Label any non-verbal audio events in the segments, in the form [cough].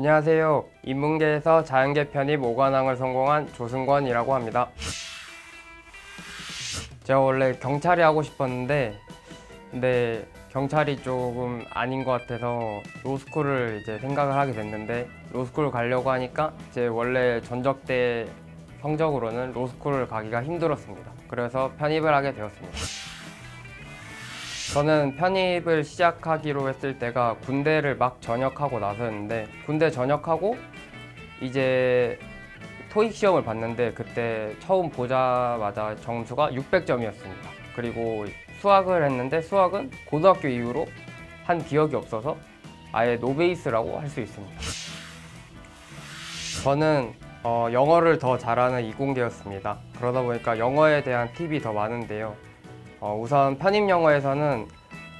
안녕하세요. 인문계에서 자연계 편입 5관왕을 성공한 조승권이라고 합니다. 제가 원래 경찰이 하고 싶었는데, 근데 경찰이 조금 아닌 것 같아서 로스쿨을 이제 생각을 하게 됐는데, 로스쿨 가려고 하니까 제 원래 전적대 성적으로는 로스쿨을 가기가 힘들었습니다. 그래서 편입을 하게 되었습니다. 저는 편입을 시작하기로 했을 때가 군대를 막 전역하고 나서였는데 군대 전역하고 이제 토익 시험을 봤는데 그때 처음 보자마자 점수가 600점이었습니다. 그리고 수학을 했는데 수학은 고등학교 이후로 한 기억이 없어서 아예 노베이스라고 할 수 있습니다. 저는 어, 영어를 더 잘하는 이공계였습니다. 그러다 보니까 영어에 대한 팁이 더 많은데요. 어, 우선 편입 영어에서는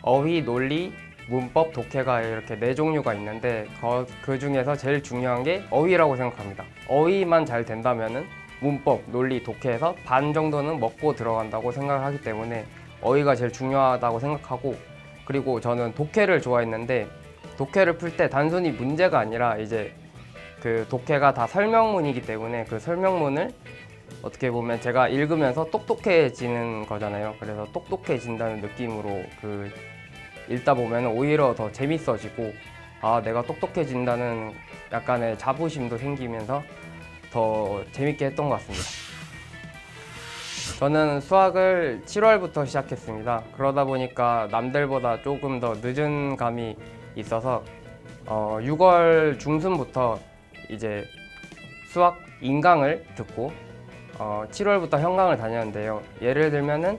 어휘, 논리, 문법, 독해가 이렇게 네 종류가 있는데 그, 그 중에서 제일 중요한 게 어휘라고 생각합니다. 어휘만 잘 된다면은 문법, 논리, 독해에서 반 정도는 먹고 들어간다고 생각을 하기 때문에 어휘가 제일 중요하다고 생각하고 그리고 저는 독해를 좋아했는데 독해를 풀 때 단순히 문제가 아니라 이제 그 독해가 다 설명문이기 때문에 그 설명문을 어떻게 보면 제가 읽으면서 똑똑해지는 거잖아요. 그래서 똑똑해진다는 느낌으로 그 읽다 보면 오히려 더 재밌어지고 아 내가 똑똑해진다는 약간의 자부심도 생기면서 더 재밌게 했던 것 같습니다. 저는 수학을 7월부터 시작했습니다. 그러다 보니까 남들보다 조금 더 늦은 감이 있어서 어, 6월 중순부터 이제 수학 인강을 듣고 어, 7월부터 현강을 다녔는데요. 예를 들면은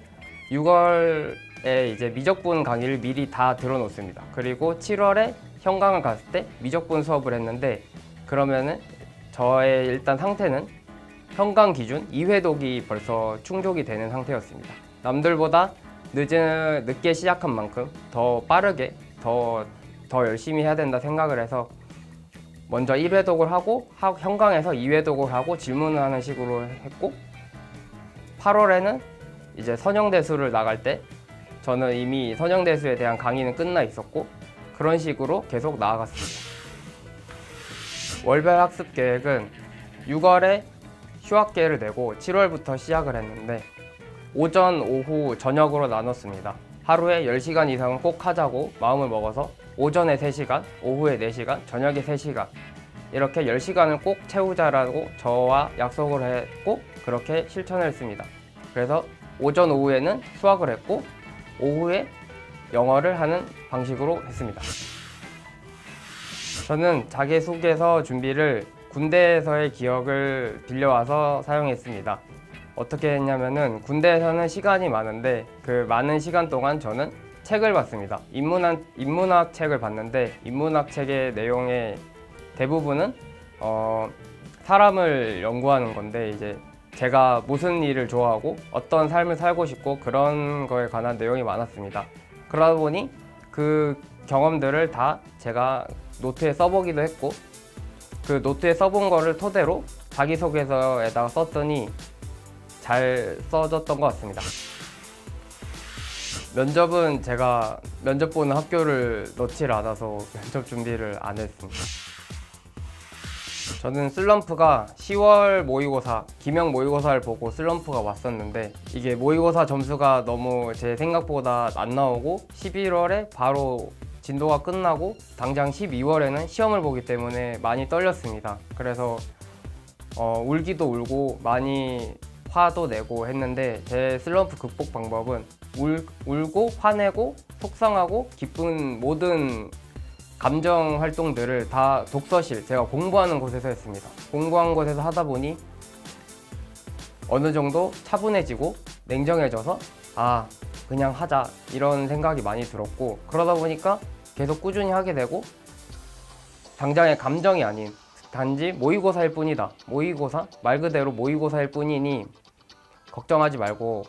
6월에 이제 미적분 강의를 미리 다 들어놓습니다. 그리고 7월에 현강을 갔을 때 미적분 수업을 했는데 그러면은 저의 일단 상태는 현강 기준 2회독이 벌써 충족이 되는 상태였습니다. 남들보다 늦은 늦게 시작한 만큼 더 빠르게 더 더 열심히 해야 된다 생각을 해서 먼저 1회독을 하고 하- 현강에서 2회독을 하고 질문을 하는 식으로 했고 8월에는 이제 선형대수를 나갈 때 저는 이미 선형대수에 대한 강의는 끝나 있었고 그런 식으로 계속 나아갔습니다. 월별 학습 계획은 6월에 휴학계를 내고 7월부터 시작을 했는데 오전, 오후, 저녁으로 나눴습니다. 하루에 10시간 이상은 꼭 하자고 마음을 먹어서 오전에 3시간, 오후에 4시간, 저녁에 3시간 이렇게 10시간을 꼭 채우자라고 저와 약속을 했고 그렇게 실천을 했습니다. 그래서 오전, 오후에는 수학을 했고 오후에 영어를 하는 방식으로 했습니다. 저는 자기소개서 준비를 군대에서의 기억을 빌려와서 사용했습니다. 어떻게 했냐면은 군대에서는 시간이 많은데 그 많은 시간 동안 저는 책을 봤습니다. 인문학, 인문학 책을 봤는데 인문학 책의 내용의 대부분은 어, 사람을 연구하는 건데 이제 제가 무슨 일을 좋아하고 어떤 삶을 살고 싶고 그런 거에 관한 내용이 많았습니다. 그러다 보니 그 경험들을 다 제가 노트에 써보기도 했고 그 노트에 써본 거를 토대로 자기소개서에다가 썼더니 잘 써졌던 것 같습니다. 면접은 제가 면접 보는 학교를 넣질 않아서 [laughs] 면접 준비를 안 했습니다. 저는 슬럼프가 10월 모의고사, 기명 모의고사를 보고 슬럼프가 왔었는데 이게 모의고사 점수가 너무 제 생각보다 안 나오고 11월에 바로 진도가 끝나고 당장 12월에는 시험을 보기 때문에 많이 떨렸습니다. 그래서 어, 울기도 울고 많이 화도 내고 했는데 제 슬럼프 극복 방법은 울, 울고 화내고 속상하고 기쁜 모든 감정 활동들을 다 독서실 제가 공부하는 곳에서 했습니다. 공부한 곳에서 하다 보니 어느 정도 차분해지고 냉정해져서 아 그냥 하자 이런 생각이 많이 들었고 그러다 보니까 계속 꾸준히 하게 되고 당장의 감정이 아닌 단지 모의고사일 뿐이다. 모의고사 말 그대로 모의고사일 뿐이니 걱정하지 말고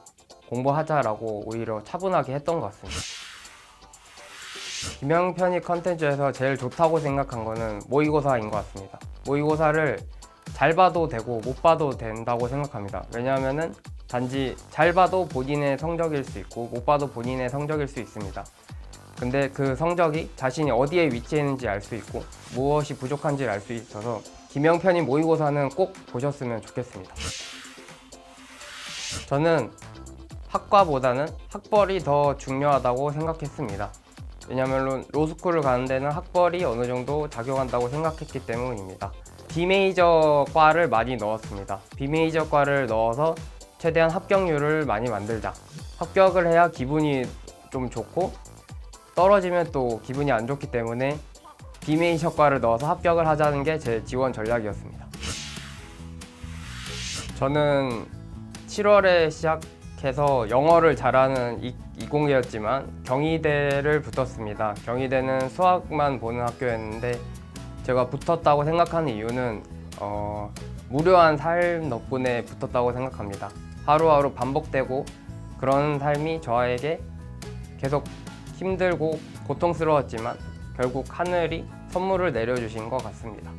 공부하자라고 오히려 차분하게 했던 것 같습니다. 김영편이 컨텐츠에서 제일 좋다고 생각한 거는 모의고사인 것 같습니다. 모의고사를 잘 봐도 되고 못 봐도 된다고 생각합니다. 왜냐하면은 단지 잘 봐도 본인의 성적일 수 있고 못 봐도 본인의 성적일 수 있습니다. 근데 그 성적이 자신이 어디에 위치했는지 알 수 있고 무엇이 부족한지를 알 수 있어서 김영편이 모의고사는 꼭 보셨으면 좋겠습니다. 저는 학과보다는 학벌이 더 중요하다고 생각했습니다. 왜냐하면 로스쿨을 가는 데는 학벌이 어느 정도 작용한다고 생각했기 때문입니다. 비메이저 과를 많이 넣었습니다. 비메이저 과를 넣어서 최대한 합격률을 많이 만들자. 합격을 해야 기분이 좀 좋고 떨어지면 또 기분이 안 좋기 때문에 비메이저 과를 넣어서 합격을 하자는 게 제 지원 전략이었습니다. 저는 7월에 시작 해서 영어를 잘하는 이- 이공계였지만 경희대를 붙었습니다. 경희대는 수학만 보는 학교였는데 제가 붙었다고 생각하는 이유는 어, 무료한 삶 덕분에 붙었다고 생각합니다. 하루하루 반복되고 그런 삶이 저에게 계속 힘들고 고통스러웠지만 결국 하늘이 선물을 내려주신 것 같습니다.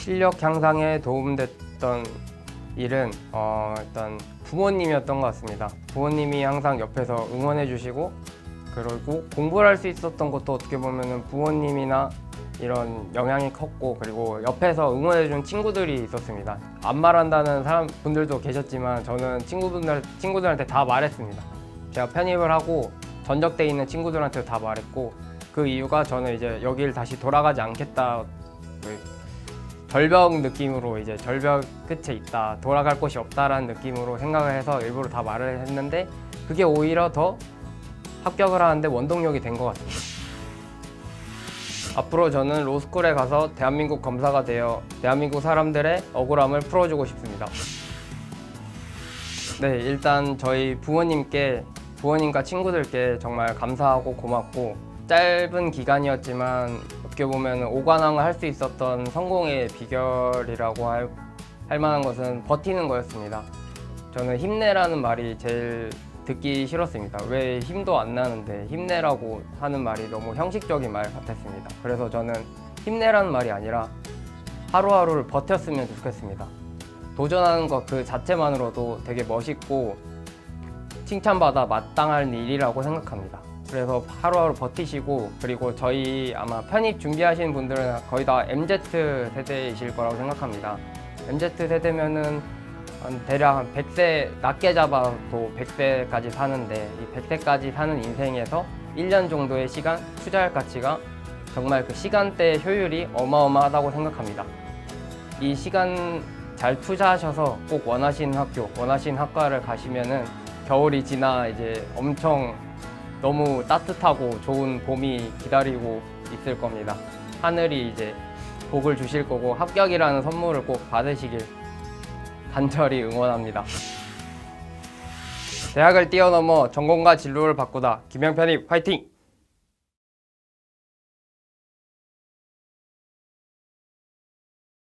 실력 향상에 도움됐던 일은 어, 일단 부모님이었던 것 같습니다. 부모님이 항상 옆에서 응원해 주시고 그리고 공부를 할 수 있었던 것도 어떻게 보면은 부모님이나 이런 영향이 컸고 그리고 옆에서 응원해 준 친구들이 있었습니다. 안 말한다는 사람 분들도 계셨지만 저는 친구분들 친구들한테 다 말했습니다. 제가 편입을 하고 전적돼 있는 친구들한테 다 말했고 그 이유가 저는 이제 여기를 다시 돌아가지 않겠다 그 절벽 느낌으로 이제 절벽 끝에 있다 돌아갈 곳이 없다라는 느낌으로 생각을 해서 일부러 다 말을 했는데 그게 오히려 더 합격을 하는데 원동력이 된 것 같습니다. 앞으로 저는 로스쿨에 가서 대한민국 검사가 되어 대한민국 사람들의 억울함을 풀어주고 싶습니다. 네, 일단 저희 부모님께 부모님과 친구들께 정말 감사하고 고맙고 짧은 기간이었지만 어떻게 보면 오관왕을 할 수 있었던 성공의 비결이라고 할, 할 만한 것은 버티는 거였습니다. 저는 힘내라는 말이 제일 듣기 싫었습니다. 왜 힘도 안 나는데 힘내라고 하는 말이 너무 형식적인 말 같았습니다. 그래서 저는 힘내라는 말이 아니라 하루하루를 버텼으면 좋겠습니다. 도전하는 것 그 자체만으로도 되게 멋있고 칭찬받아 마땅한 일이라고 생각합니다. 그래서 하루하루 버티시고 그리고 저희 아마 편입 준비하시는 분들은 거의 다 MZ 세대이실 거라고 생각합니다. MZ 세대면은 한 대략 한 100세 낮게 잡아도 100세까지 사는데 이 100세까지 사는 인생에서 1년 정도의 시간 투자할 가치가 정말 그 시간대의 효율이 어마어마하다고 생각합니다. 이 시간 잘 투자하셔서 꼭 원하시는 학교, 원하시는 학과를 가시면은 겨울이 지나 이제 엄청 너무 따뜻하고 좋은 봄이 기다리고 있을 겁니다. 하늘이 이제 복을 주실 거고 합격이라는 선물을 꼭 받으시길 간절히 응원합니다. 대학을 뛰어넘어 전공과 진로를 바꾸다 김영편이 화이팅!